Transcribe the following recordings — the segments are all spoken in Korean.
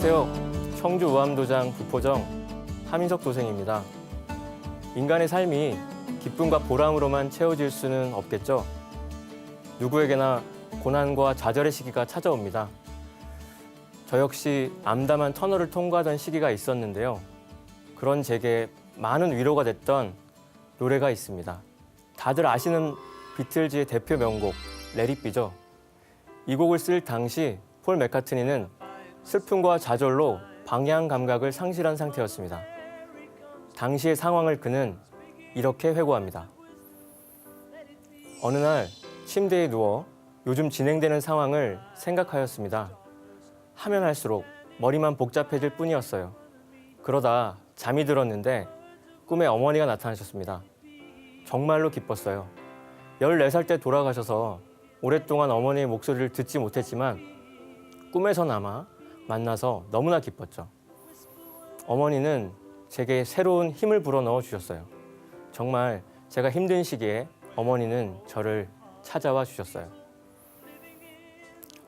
안녕하세요. 청주 우암도장 부포정 하민석 도생입니다. 인간의 삶이 기쁨과 보람으로만 채워질 수는 없겠죠. 누구에게나 고난과 좌절의 시기가 찾아옵니다. 저 역시 암담한 터널을 통과하던 시기가 있었는데요. 그런 제게 많은 위로가 됐던 노래가 있습니다. 다들 아시는 비틀즈의 대표 명곡 레리비죠. 이 곡을 쓸 당시 폴 맥카트니는 슬픔과 좌절로 방향 감각을 상실한 상태였습니다. 당시의 상황을 그는 이렇게 회고합니다. 어느 날 침대에 누워 요즘 진행되는 상황을 생각하였습니다. 하면 할수록 머리만 복잡해질 뿐이었어요. 그러다 잠이 들었는데 꿈에 어머니가 나타나셨습니다. 정말로 기뻤어요. 14살 때 돌아가셔서 오랫동안 어머니의 목소리를 듣지 못했지만 꿈에서나마 만나서 너무나 기뻤죠. 어머니는 제게 새로운 힘을 불어넣어 주셨어요. 정말 제가 힘든 시기에 어머니는 저를 찾아와 주셨어요.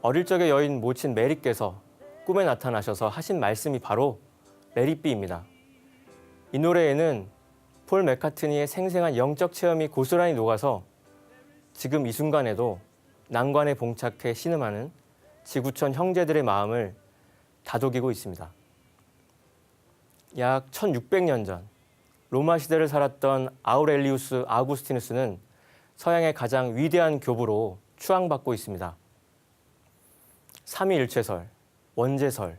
어릴 적의 여인 모친 메리께서 꿈에 나타나셔서 하신 말씀이 바로 레리비입니다. 이 노래에는 폴 맥카트니의 생생한 영적 체험이 고스란히 녹아서 지금 이 순간에도 난관에 봉착해 신음하는 지구촌 형제들의 마음을 다독이고 있습니다. 약 1600년 전 로마 시대를 살았던 아우렐리우스 아구스티누스는 서양의 가장 위대한 교부로 추앙받고 있습니다. 삼위일체설, 원제설,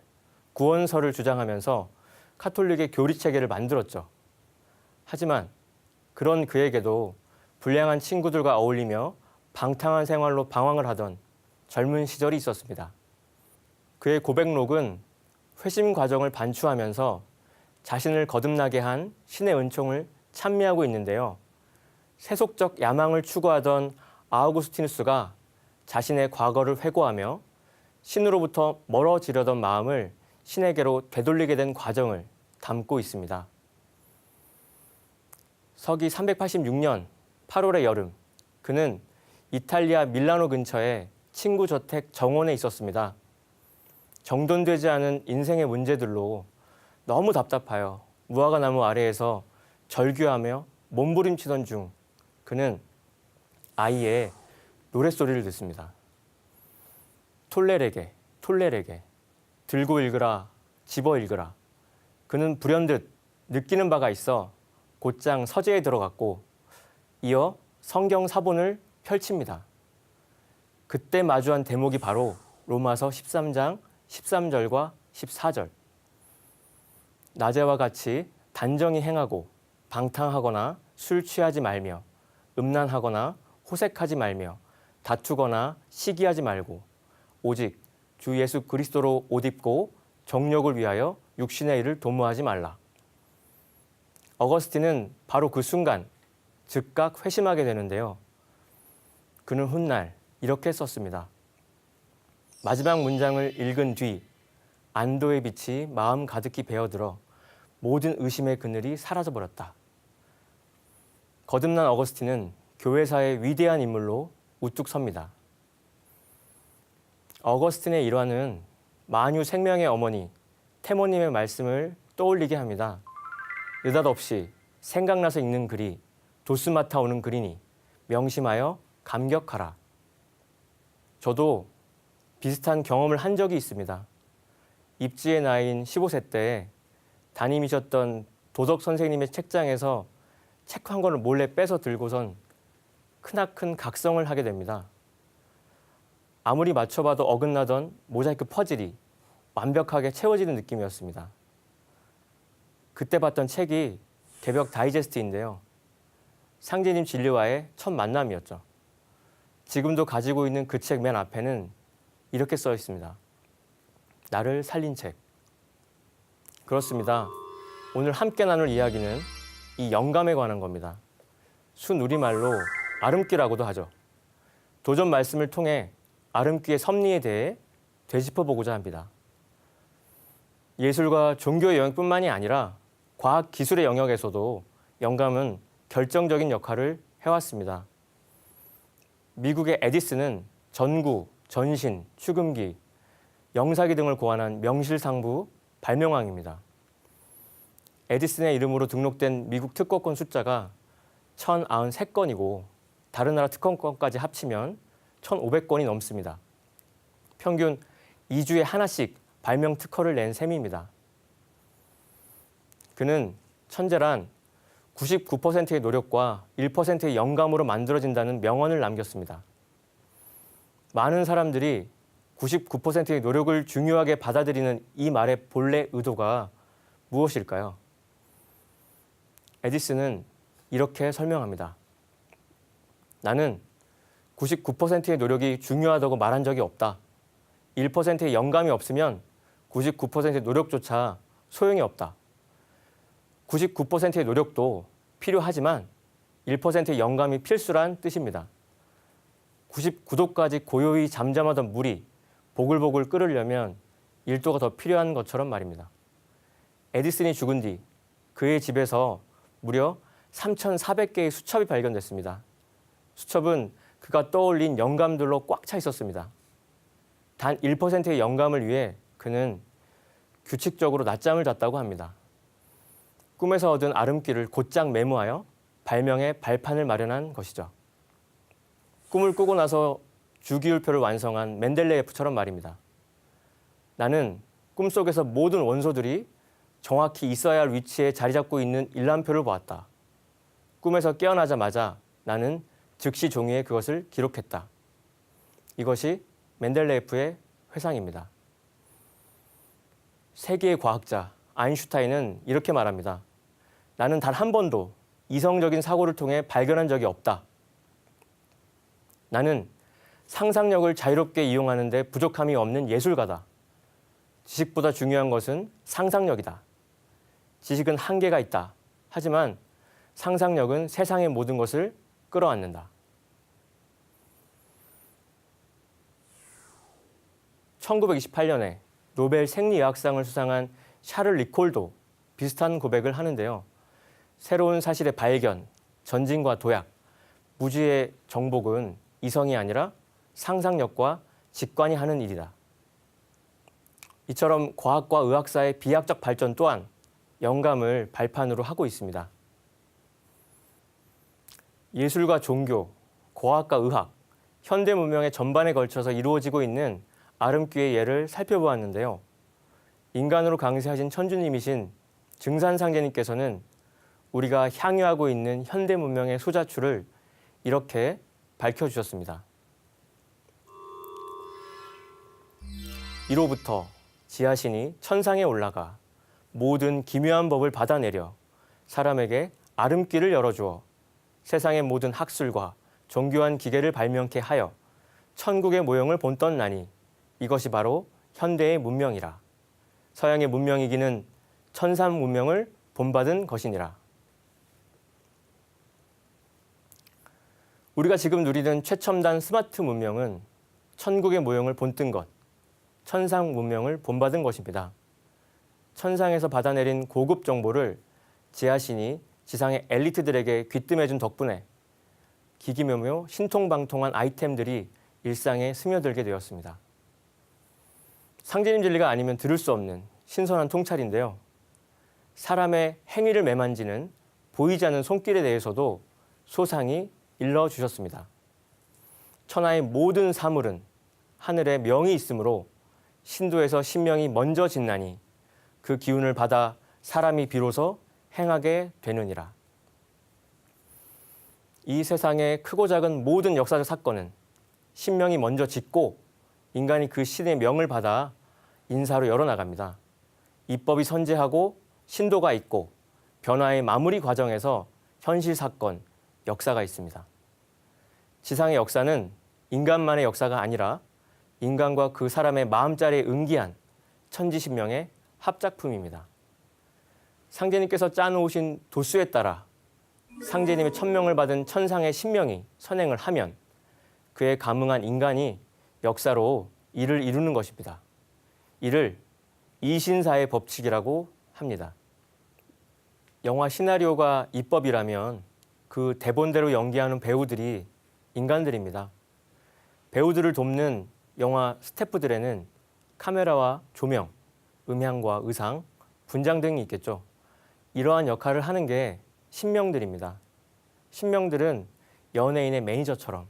구원설을 주장하면서 카톨릭의 교리 체계를 만들었죠. 하지만 그런 그에게도 불량한 친구들과 어울리며 방탕한 생활로 방황을 하던 젊은 시절이 있었습니다. 그의 고백록은 회심 과정을 반추하면서 자신을 거듭나게 한 신의 은총을 찬미하고 있는데요. 세속적 야망을 추구하던 아우구스티누스가 자신의 과거를 회고하며 신으로부터 멀어지려던 마음을 신에게로 되돌리게 된 과정을 담고 있습니다. 서기 386년 8월의 여름, 그는 이탈리아 밀라노 근처에 친구 저택 정원에 있었습니다. 정돈되지 않은 인생의 문제들로 너무 답답하여 무화과 나무 아래에서 절규하며 몸부림치던 중 그는 아이의 노랫소리를 듣습니다. 톨레레게, 톨레레게, 들고 읽으라, 집어 읽으라. 그는 불현듯 느끼는 바가 있어 곧장 서재에 들어갔고 이어 성경 사본을 펼칩니다. 그때 마주한 대목이 바로 로마서 13장 13절과 14절. 낮에와 같이 단정히 행하고 방탕하거나 술 취하지 말며 음란하거나 호색하지 말며 다투거나 시기하지 말고 오직 주 예수 그리스도로 옷 입고 정욕을 위하여 육신의 일을 도모하지 말라. 어거스틴은 바로 그 순간 즉각 회심하게 되는데요. 그는 훗날 이렇게 썼습니다. 마지막 문장을 읽은 뒤 안도의 빛이 마음 가득히 배어들어 모든 의심의 그늘이 사라져 버렸다. 거듭난 어거스틴은 교회사의 위대한 인물로 우뚝 섭니다. 어거스틴의 일화는 만유 생명의 어머니 태모님의 말씀을 떠올리게 합니다. 느닷없이 생각나서 읽는 글이 도스마타 오는 글이니 명심하여 감격하라. 저도 비슷한 경험을 한 적이 있습니다. 입지의 나이인 15세 때 담임이셨던 도덕 선생님의 책장에서 책 한 권을 몰래 빼서 들고선 크나큰 각성을 하게 됩니다. 아무리 맞춰봐도 어긋나던 모자이크 퍼즐이 완벽하게 채워지는 느낌이었습니다. 그때 봤던 책이 개벽 다이제스트인데요. 상제님 진리와의 첫 만남이었죠. 지금도 가지고 있는 그 책 맨 앞에는 이렇게 써 있습니다. 나를 살린 책. 그렇습니다. 오늘 함께 나눌 이야기는 이 영감에 관한 겁니다. 순 우리말로 아름끼라고도 하죠. 도전 말씀을 통해 아름끼의 섭리에 대해 되짚어 보고자 합니다. 예술과 종교의 영역뿐만이 아니라 과학 기술의 영역에서도 영감은 결정적인 역할을 해왔습니다. 미국의 에디슨은 전구, 전신, 축음기 영사기 등을 고안한 명실상부 발명왕입니다. 에디슨의 이름으로 등록된 미국 특허권 숫자가 1093건이고 다른 나라 특허권까지 합치면 1500건이 넘습니다. 평균 2주에 하나씩 발명 특허를 낸 셈입니다. 그는 천재란 99%의 노력과 1%의 영감으로 만들어진다는 명언을 남겼습니다. 많은 사람들이 99%의 노력을 중요하게 받아들이는 이 말의 본래 의도가 무엇일까요? 에디슨은 이렇게 설명합니다. 나는 99%의 노력이 중요하다고 말한 적이 없다. 1%의 영감이 없으면 99%의 노력조차 소용이 없다. 99%의 노력도 필요하지만 1%의 영감이 필수란 뜻입니다. 99도까지 고요히 잠잠하던 물이 보글보글 끓으려면 1도가 더 필요한 것처럼 말입니다. 에디슨이 죽은 뒤 그의 집에서 무려 3,400개의 수첩이 발견됐습니다. 수첩은 그가 떠올린 영감들로 꽉 차 있었습니다. 단 1%의 영감을 위해 그는 규칙적으로 낮잠을 잤다고 합니다. 꿈에서 얻은 아름길을 곧장 메모하여 발명의 발판을 마련한 것이죠. 꿈을 꾸고 나서 주기율표를 완성한 멘델레예프처럼 말입니다. 나는 꿈속에서 모든 원소들이 정확히 있어야 할 위치에 자리 잡고 있는 일람표를 보았다. 꿈에서 깨어나자마자 나는 즉시 종이에 그것을 기록했다. 이것이 멘델레예프의 회상입니다. 세계의 과학자 아인슈타인은 이렇게 말합니다. 나는 단 한 번도 이성적인 사고를 통해 발견한 적이 없다. 나는 상상력을 자유롭게 이용하는데 부족함이 없는 예술가다. 지식보다 중요한 것은 상상력이다. 지식은 한계가 있다. 하지만 상상력은 세상의 모든 것을 끌어안는다. 1928년에 노벨 생리의학상을 수상한 샤를 리콜도 비슷한 고백을 하는데요. 새로운 사실의 발견, 전진과 도약, 무지의 정복은 이성이 아니라 상상력과 직관이 하는 일이다. 이처럼 과학과 의학사의 비약적 발전 또한 영감을 발판으로 하고 있습니다. 예술과 종교, 과학과 의학, 현대 문명의 전반에 걸쳐서 이루어지고 있는 아름귀의 예를 살펴보았는데요. 인간으로 강세하신 천주님이신 증산상제님께서는 우리가 향유하고 있는 현대 문명의 소자출을 이렇게 밝혀주셨습니다. 이로부터 지하신이 천상에 올라가 모든 기묘한 법을 받아내려 사람에게 아름길을 열어주어 세상의 모든 학술과 정교한 기계를 발명케 하여 천국의 모형을 본떴나니 이것이 바로 현대의 문명이라. 서양의 문명이기는 천상 문명을 본받은 것이니라. 우리가 지금 누리는 최첨단 스마트 문명은 천국의 모형을 본뜬 것, 천상 문명을 본받은 것입니다. 천상에서 받아내린 고급 정보를 지하신이 지상의 엘리트들에게 귀뜸해준 덕분에 기기묘묘 신통방통한 아이템들이 일상에 스며들게 되었습니다. 상제님 진리가 아니면 들을 수 없는 신선한 통찰인데요. 사람의 행위를 매만지는 보이지 않는 손길에 대해서도 소상히 일러주셨습니다. 천하의 모든 사물은 하늘에 명이 있으므로 신도에서 신명이 먼저 짓나니 그 기운을 받아 사람이 비로소 행하게 되느니라. 이 세상의 크고 작은 모든 역사적 사건은 신명이 먼저 짓고 인간이 그 신의 명을 받아 인사로 열어나갑니다. 입법이 선제하고 신도가 있고 변화의 마무리 과정에서 현실 사건, 역사가 있습니다. 지상의 역사는 인간만의 역사가 아니라 인간과 그 사람의 마음자리에 응기한 천지신명의 합작품입니다. 상제님께서 짜놓으신 도수에 따라 상제님의 천명을 받은 천상의 신명이 선행을 하면 그에 감응한 인간이 역사로 일을 이루는 것입니다. 이를 이신사의 법칙이라고 합니다. 영화 시나리오가 입법이라면 그 대본대로 연기하는 배우들이 인간들입니다. 배우들을 돕는 영화 스태프들에는 카메라와 조명, 음향과 의상, 분장 등이 있겠죠. 이러한 역할을 하는 게 신명들입니다. 신명들은 연예인의 매니저처럼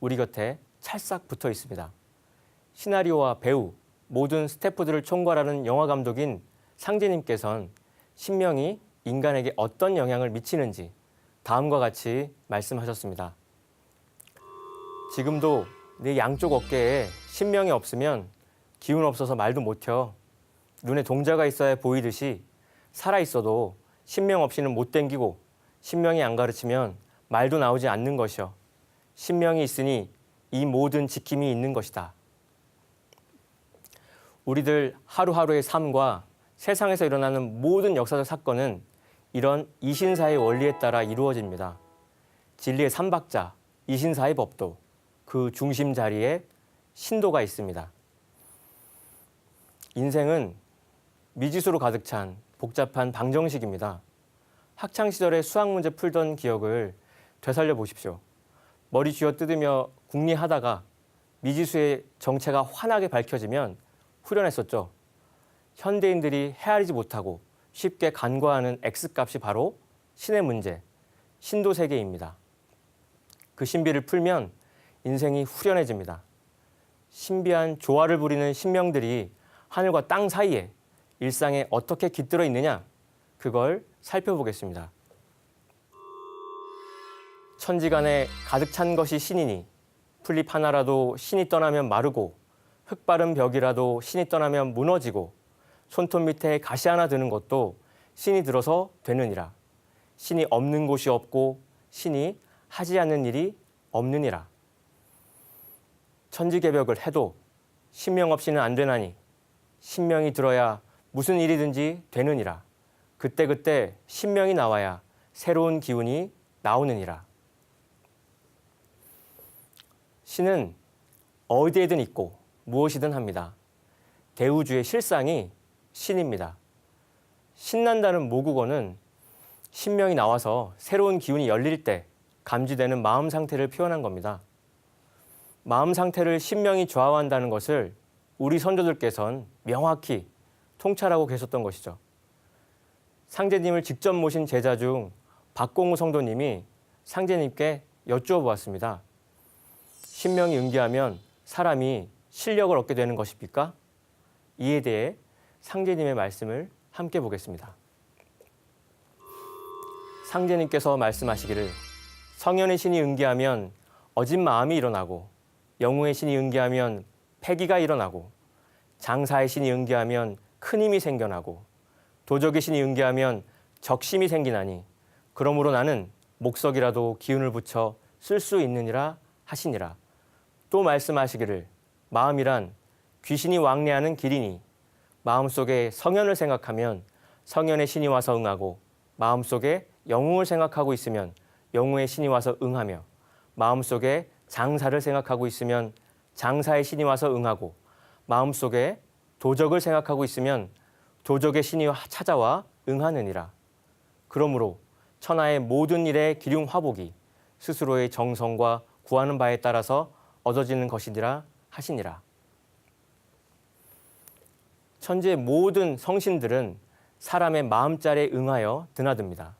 우리 곁에 찰싹 붙어 있습니다. 시나리오와 배우, 모든 스태프들을 총괄하는 영화 감독인 상제님께선 신명이 인간에게 어떤 영향을 미치는지 다음과 같이 말씀하셨습니다. 지금도 내 양쪽 어깨에 신명이 없으면 기운 없어서 말도 못 혀. 눈에 동자가 있어야 보이듯이 살아 있어도 신명 없이는 못 댕기고 신명이 안 가르치면 말도 나오지 않는 것이여. 신명이 있으니 이 모든 지킴이 있는 것이다. 우리들 하루하루의 삶과 세상에서 일어나는 모든 역사적 사건은 이런 이신사의 원리에 따라 이루어집니다. 진리의 삼박자, 이신사의 법도 그 중심 자리에 신도가 있습니다. 인생은 미지수로 가득 찬 복잡한 방정식입니다. 학창 시절에 수학 문제 풀던 기억을 되살려 보십시오. 머리 쥐어 뜯으며 궁리하다가 미지수의 정체가 환하게 밝혀지면 후련했었죠. 현대인들이 헤아리지 못하고 쉽게 간과하는 X값이 바로 신의 문제, 신도 세계입니다. 그 신비를 풀면 인생이 후련해집니다. 신비한 조화를 부리는 신명들이 하늘과 땅 사이에 일상에 어떻게 깃들어 있느냐 그걸 살펴보겠습니다. 천지간에 가득 찬 것이 신이니 풀잎 하나라도 신이 떠나면 마르고 흙 바른 벽이라도 신이 떠나면 무너지고 손톱 밑에 가시 하나 드는 것도 신이 들어서 되느니라. 신이 없는 곳이 없고 신이 하지 않는 일이 없느니라. 천지개벽을 해도 신명 없이는 안 되나니 신명이 들어야 무슨 일이든지 되느니라. 그때그때 신명이 나와야 새로운 기운이 나오느니라. 신은 어디에든 있고 무엇이든 합니다. 대우주의 실상이 신입니다. 신난다는 모국어는 신명이 나와서 새로운 기운이 열릴 때 감지되는 마음 상태를 표현한 겁니다. 마음 상태를 신명이 좌우한다는 것을 우리 선조들께선 명확히 통찰하고 계셨던 것이죠. 상제님을 직접 모신 제자 중 박공우 성도님이 상제님께 여쭈어 보았습니다. 신명이 응기하면 사람이 실력을 얻게 되는 것입니까? 이에 대해 상제님의 말씀을 함께 보겠습니다. 상제님께서 말씀하시기를 성현의 신이 응기하면 어진 마음이 일어나고 영웅의 신이 응기하면 패기가 일어나고 장사의 신이 응기하면 큰 힘이 생겨나고 도적의 신이 응기하면 적심이 생기나니 그러므로 나는 목석이라도 기운을 붙여 쓸 수 있느니라 하시니라. 또 말씀하시기를 마음이란 귀신이 왕래하는 길이니 마음속에 성현을 생각하면 성현의 신이 와서 응하고 마음속에 영웅을 생각하고 있으면 영웅의 신이 와서 응하며 마음속에 장사를 생각하고 있으면 장사의 신이 와서 응하고 마음속에 도적을 생각하고 있으면 도적의 신이 찾아와 응하느니라. 그러므로 천하의 모든 일의 기륭 화복이 스스로의 정성과 구하는 바에 따라서 얻어지는 것이니라 하시니라. 천지의 모든 성신들은 사람의 마음자리에 응하여 드나듭니다.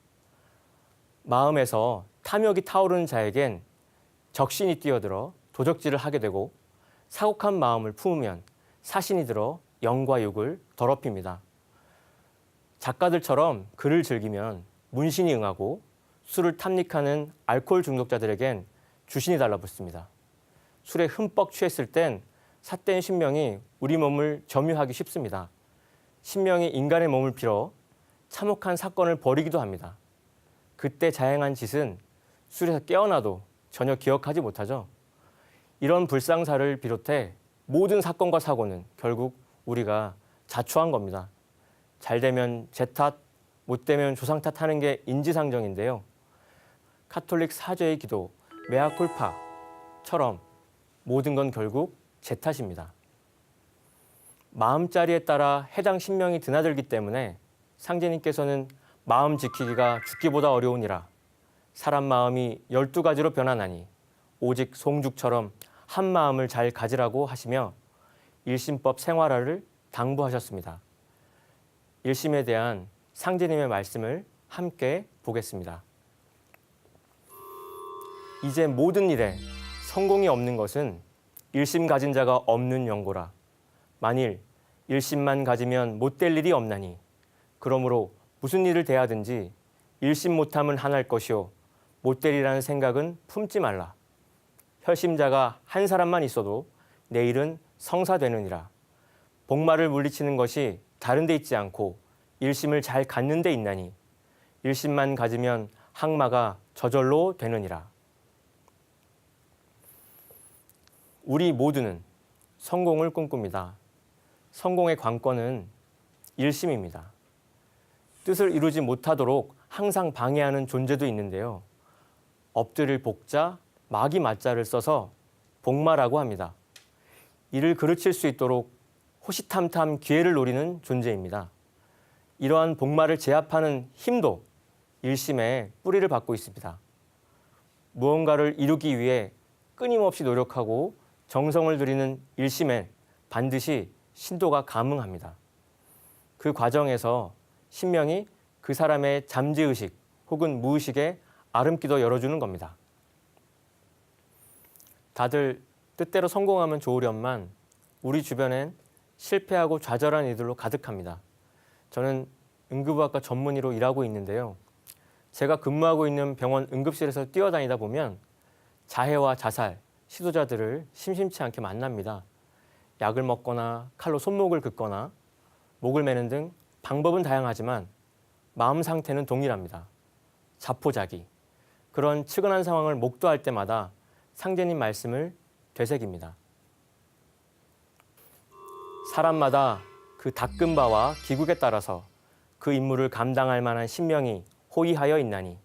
마음에서 탐욕이 타오르는 자에겐 적신이 뛰어들어 도적질을 하게 되고 사곡한 마음을 품으면 사신이 들어 영과 육을 더럽힙니다. 작가들처럼 글을 즐기면 문신이 응하고 술을 탐닉하는 알코올 중독자들에겐 주신이 달라붙습니다. 술에 흠뻑 취했을 땐 삿된 신명이 우리 몸을 점유하기 쉽습니다. 신명이 인간의 몸을 빌어 참혹한 사건을 벌이기도 합니다. 그때 자행한 짓은 술에서 깨어나도 전혀 기억하지 못하죠. 이런 불상사를 비롯해 모든 사건과 사고는 결국 우리가 자초한 겁니다. 잘 되면 제 탓, 못 되면 조상 탓하는 게 인지상정인데요. 카톨릭 사죄의 기도, 메아콜파처럼 모든 건 결국 제 탓입니다. 마음자리에 따라 해당 신명이 드나들기 때문에 상제님께서는 마음 지키기가 죽기보다 어려우니라 사람 마음이 열두 가지로 변하나니 오직 송죽처럼 한 마음을 잘 가지라고 하시며 일심법 생활화를 당부하셨습니다. 일심에 대한 상제님의 말씀을 함께 보겠습니다. 이제 모든 일에 성공이 없는 것은 일심 가진 자가 없는 연고라. 만일 일심만 가지면 못 될 일이 없나니. 그러므로 무슨 일을 대하든지 일심 못함은 한할 것이요 못 되리라는 생각은 품지 말라. 혈심자가 한 사람만 있어도 내일은 성사되느니라. 복마를 물리치는 것이 다른 데 있지 않고 일심을 잘 갖는 데 있나니 일심만 가지면 항마가 저절로 되느니라. 우리 모두는 성공을 꿈꿉니다. 성공의 관건은 일심입니다. 뜻을 이루지 못하도록 항상 방해하는 존재도 있는데요. 엎드릴 복자, 마기 맞자를 써서 복마라고 합니다. 이를 그르칠 수 있도록 호시탐탐 기회를 노리는 존재입니다. 이러한 복마를 제압하는 힘도 일심의 뿌리를 받고 있습니다. 무언가를 이루기 위해 끊임없이 노력하고 정성을 들이는 일심엔 반드시 신도가 감응합니다. 그 과정에서 신명이 그 사람의 잠재의식 혹은 무의식에 아름기도 열어주는 겁니다. 다들 뜻대로 성공하면 좋으련만 우리 주변엔 실패하고 좌절한 이들로 가득합니다. 저는 응급의학과 전문의로 일하고 있는데요. 제가 근무하고 있는 병원 응급실에서 뛰어다니다 보면 자해와 자살, 시도자들을 심심치 않게 만납니다. 약을 먹거나 칼로 손목을 긋거나 목을 매는 등 방법은 다양하지만 마음 상태는 동일합니다. 자포자기. 그런 측은한 상황을 목도할 때마다 상제님 말씀을 되새깁니다. 사람마다 그 닦은 바와 기국에 따라서 그 임무를 감당할 만한 신명이 호의하여 있나니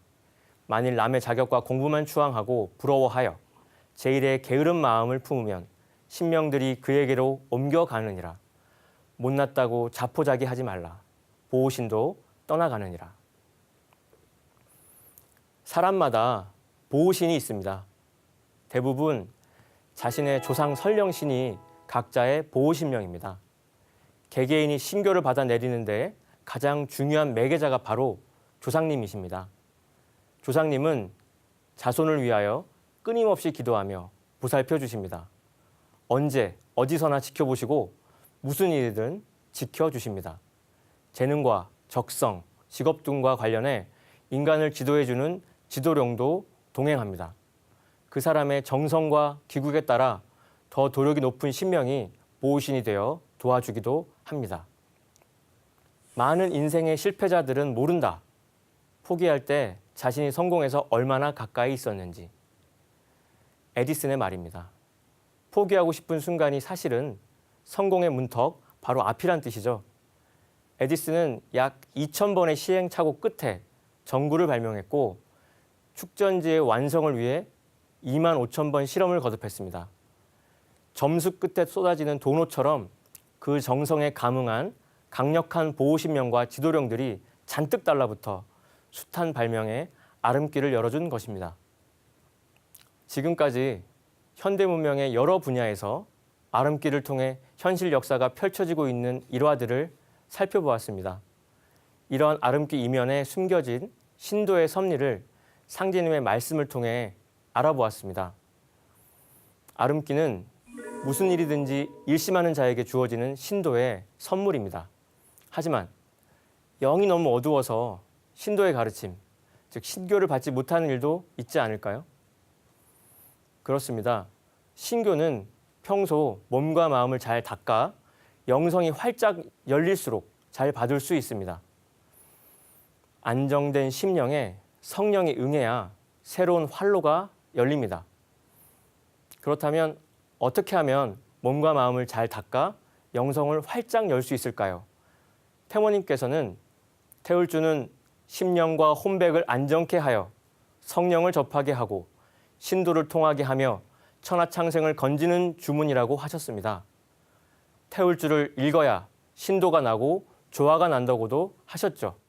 만일 남의 자격과 공부만 추앙하고 부러워하여 제1의 게으른 마음을 품으면 신명들이 그에게로 옮겨가느니라. 못났다고 자포자기하지 말라. 보호신도 떠나가느니라 사람마다 보호신이 있습니다 대부분 자신의 조상 설령신이 각자의 보호신명입니다 개개인이 신교를 받아 내리는데 가장 중요한 매개자가 바로 조상님이십니다. 조상님은 자손을 위하여 끊임없이 기도하며 보살펴 주십니다. 언제 어디서나 지켜보시고 무슨 일이든 지켜 주십니다. 재능과 적성, 직업 등과 관련해 인간을 지도해 주는 지도령도 동행합니다. 그 사람의 정성과 기국에 따라 더 도력이 높은 신명이 보호신이 되어 도와주기도 합니다. 많은 인생의 실패자들은 모른다. 포기할 때 자신이 성공해서 얼마나 가까이 있었는지. 에디슨의 말입니다. 포기하고 싶은 순간이 사실은 성공의 문턱 바로 앞이란 뜻이죠. 에디슨은 약 2,000번의 시행착오 끝에 전구를 발명했고 축전지의 완성을 위해 2만 5천 번 실험을 거듭했습니다. 점수 끝에 쏟아지는 도노처럼 그 정성에 감응한 강력한 보호신명과 지도령들이 잔뜩 달라붙어 숱한 발명에 아름길을 열어준 것입니다. 지금까지 현대 문명의 여러 분야에서 아름길을 통해 현실 역사가 펼쳐지고 있는 일화들을 살펴보았습니다. 이러한 아름길 이면에 숨겨진 신도의 섭리를 상제님의 말씀을 통해 알아보았습니다. 아름기는 무슨 일이든지 일심하는 자에게 주어지는 신도의 선물입니다. 하지만 영이 너무 어두워서 신도의 가르침, 즉 신교를 받지 못하는 일도 있지 않을까요? 그렇습니다. 신교는 평소 몸과 마음을 잘 닦아 영성이 활짝 열릴수록 잘 받을 수 있습니다. 안정된 심령에 성령이 응해야 새로운 활로가 열립니다. 그렇다면 어떻게 하면 몸과 마음을 잘 닦아 영성을 활짝 열 수 있을까요? 태모님께서는 태울주는 심령과 혼백을 안정케 하여 성령을 접하게 하고 신도를 통하게 하며 천하창생을 건지는 주문이라고 하셨습니다. 태울주를 읽어야 신도가 나고 조화가 난다고도 하셨죠.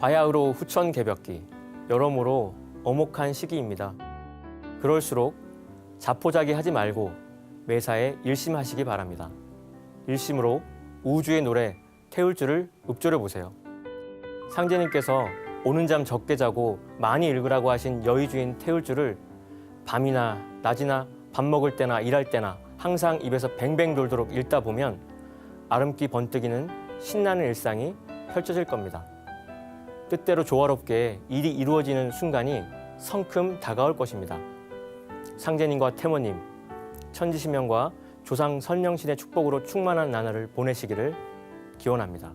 바야흐로 후천 개벽기 여러모로 어목한 시기입니다. 그럴수록 자포자기 하지 말고 매사에 일심하시기 바랍니다. 일심으로 우주의 노래 태울 줄을 읊조려 보세요. 상제님께서 오는 잠 적게 자고 많이 읽으라고 하신 여의주인 태울 줄을 밤이나 낮이나 밥 먹을 때나 일할 때나 항상 입에서 뱅뱅 돌도록 읽다 보면 아름기 번뜩이는 신나는 일상이 펼쳐질 겁니다. 뜻대로 조화롭게 일이 이루어지는 순간이 성큼 다가올 것입니다. 상제님과 태모님, 천지신명과 조상 설명신의 축복으로 충만한 나날을 보내시기를 기원합니다.